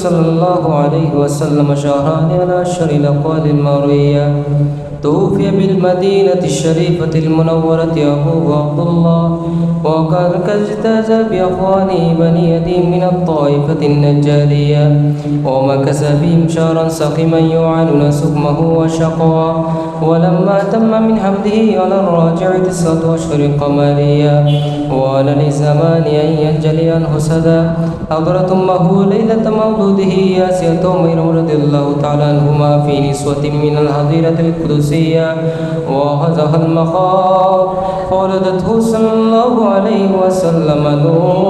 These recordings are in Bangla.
صلى الله عليه وسلم شهران على شر الأقوال المروية توفي بالمدينة الشريفة المنورة أبوه عبد الله وكان كاجتاز بأخوانه بني يدين من الطائفة النجارية ومكث فيهم شهرا سقما يعانون سقمه وشقوا ولما تم من حمده على الراجع تسعة أشهر قمرية. وعلى لزمان أن ينجلي عنه سدى حضرت أمه ليلة مولوده ياسية أمير رضي الله تعالى عنهما في نسوة من الحظيرة القدسية. وهزها المخاض فولدته صلى الله عليه وسلم نورا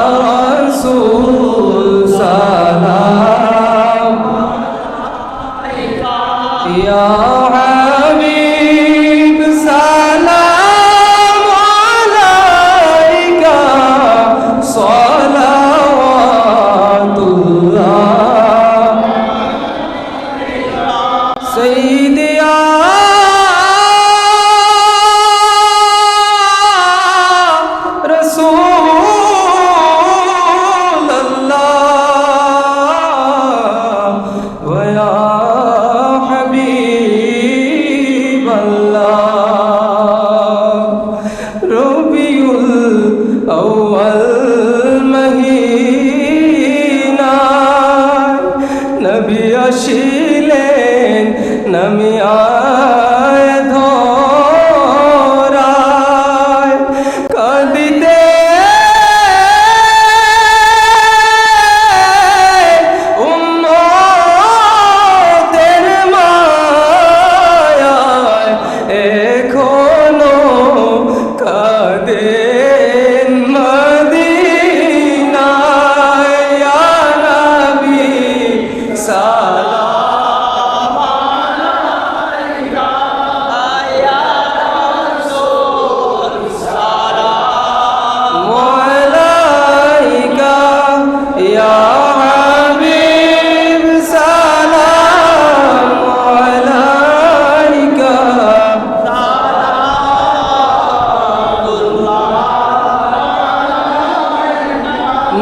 নামি আয়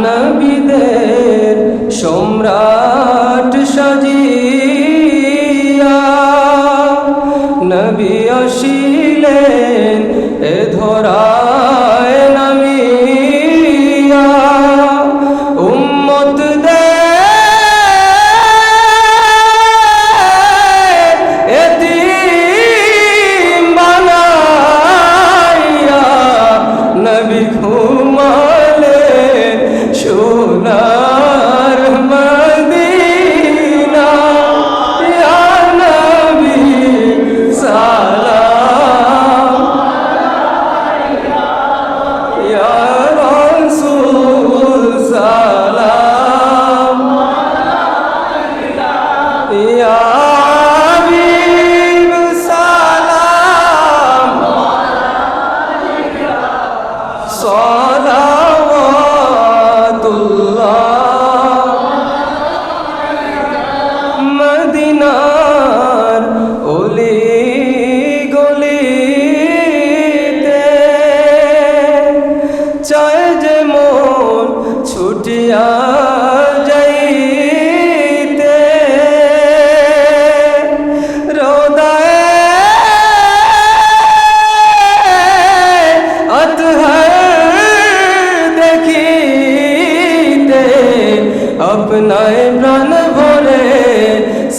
নবীদের সম্রাট সাজিয়া। নবী আসিলেন এ ধরায় ঘটিয়া যাইতে রোদায় দেখিতে আপনায় প্রাণ ভরে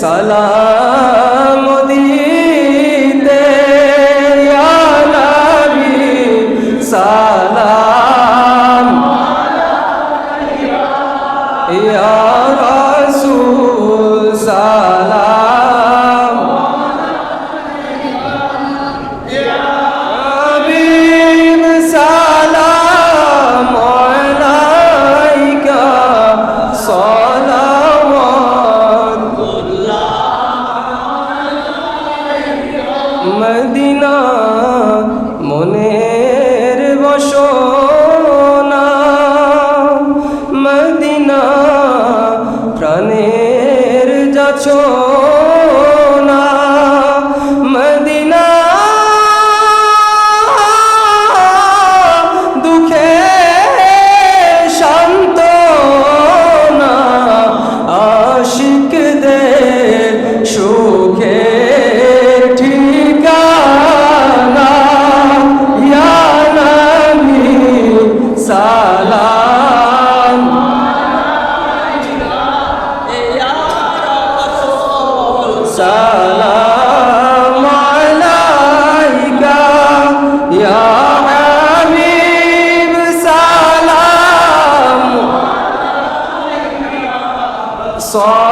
সালা দিতে। সালা মদিনা মনের বসনা মদিনা প্রাণের যাচ الصالحين